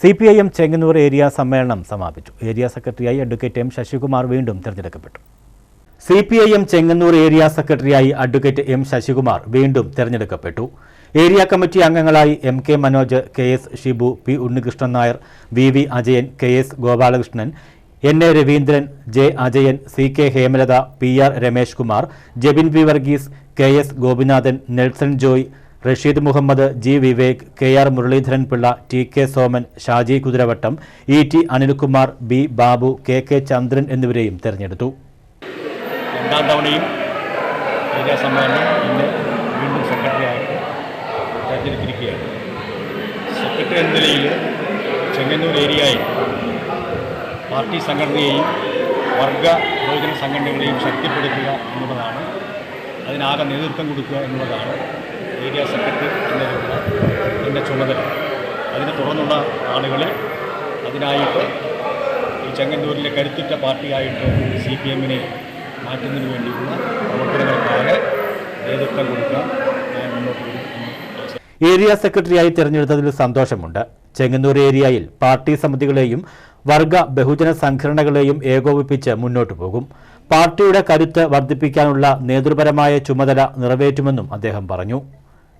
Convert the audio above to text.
C P I M Chengannur area സമ്മേളനം സമാപിച്ചു. Area സെക്രട്ടറിയായി അഡ്വക്കേറ്റ് എം ശശികുമാർ വീണ്ടും തിരഞ്ഞെടുക്കപ്പെട്ടു. C P I M Chengannur area സെക്രട്ടറിയായി അഡ്വക്കേറ്റ് എം ശശികുമാർ വീണ്ടും തിരഞ്ഞെടുക്കപ്പെട്ടു. ഏരിയ കമ്മിറ്റി അംഗങ്ങളായി M K Manoj K S Shibu P Unnikrishnan Nair V V Ajayan K S Gopalakrishnan N A Raveendran J Ajayan C K Hemalatha P R Ramesh Kumar Jebin P Varghese K S Gopinathan Nelson Joy Rasheed Muhammad G Vivek K R Muraleedharan Pillai T K Soman Shaji Kuthiravattom E T Anilkumar B Babu K K Chandran എന്നിവരെയും തെരഞ്ഞെടുത്തു. രണ്ടാം തവണയും സമ്മേളനം ഇന്ന് വീണ്ടും സെക്രട്ടറിയായിട്ട് തെരഞ്ഞെടുത്തിരിക്കുകയാണ്. Secretary എന്ന നിലയിൽ ചെങ്ങന്നൂർ ഏരിയയിൽ പാർട്ടി സംഘടനയെയും വർഗ യുവജന സംഘടനകളെയും ശക്തിപ്പെടുത്തുക എന്നുള്ളതാണ്. അതിനാകെ നേതൃത്വം കൊടുക്കുക എന്നുള്ളതാണ്. ഏരിയ സെക്രട്ടറി എന്നതിലുള്ള എന്റെ ചുമതല. അതിനെ തുടർന്നുള്ള ആളുകളെ അതിനായിട്ട് ഈ ചെങ്ങന്നൂരിലെ കരുത്തുറ്റ പാർട്ടിയായിട്ട് സി പി എമ്മിനെ മാറ്റുന്നതിന് വേണ്ടിയുള്ള പ്രവർത്തനങ്ങൾക്കാകെ നേതൃത്വം കൊടുക്കാൻ ഞാൻ മുന്നോട്ട് വരും ഏരിയ സെക്രട്ടറിയായി തെരഞ്ഞെടുത്തതിൽ സന്തോഷമുണ്ട്. ചെങ്ങന്നൂർ ഏരിയയിൽ പാർട്ടി സമിതികളെയും വർഗ ബഹുജന സംഘടനകളെയും ഏകോപിപ്പിച്ച് മുന്നോട്ടു പോകും. പാർട്ടിയുടെ കരുത്ത് വർദ്ധിപ്പിക്കാനുള്ള നേതൃപരമായ ചുമതല നിറവേറ്റുമെന്നും അദ്ദേഹം പറഞ്ഞു.